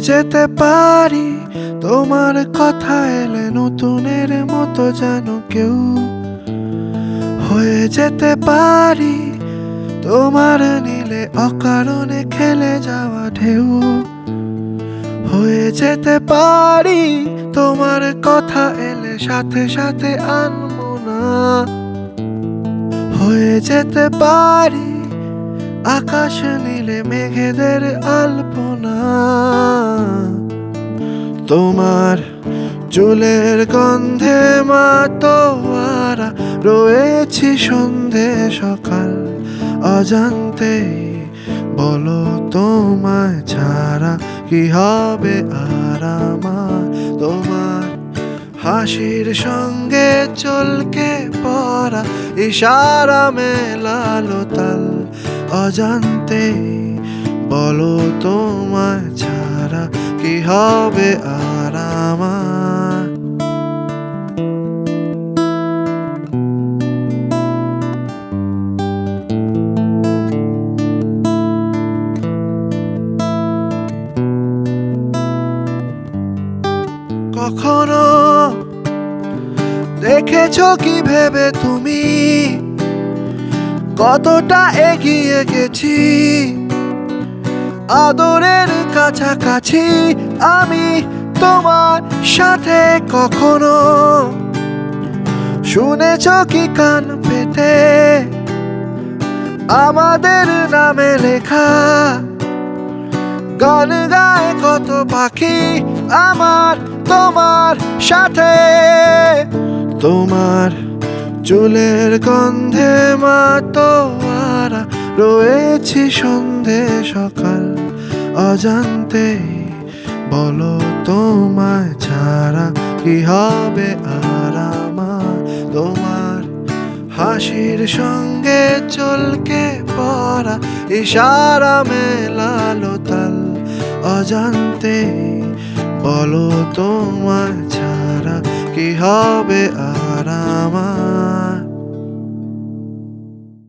যেতে পারি, তোমার কথা এলে নতুনের মতো যেন কেউ। হয়ে যেতে পারি, তোমার নীলে অকারণে খেলে যাওয়া ঢেউ। হয়ে যেতে পারি, তোমার কথা এলে সাথে সাথে আনব না। হয়ে যেতে পারি আকাশ নীলে মেঘেদের আলপনা। তোমার চুলের গন্ধে মা মাতোয়ারা রয়েছি সন্ধে সকাল। অজান্তে বলো তোমায় ছাড়া কি হবে আর আমার? তোমার হাসির সঙ্গে চলকে পড়া ইশারা মেলালো অজান্তে বলো তোমায় ছাড়া কি হবে আর আমার? কখনো দেখেছ কি ভেবে তুমি? কতটা এগিয়ে গেছি? আদরের কাছাকাছি আমি তোমার সাথে কখনো শুনেছ কি কান পেতে? আমাদের নামে লেখা গান গায় কত পাখি আমার তোমার চুলের গন্ধে মাতোয়ারা, রয়েছি সন্ধে সকাল। অজান্তে বলো তোমায় ছাড়া কি হবে আর আমার? তোমার হাসির সঙ্গে চলকে পড়া ইশারা মেলালো তাল। অজান্তে বলো তোমায় ছাড়া কি হবে আর আমার?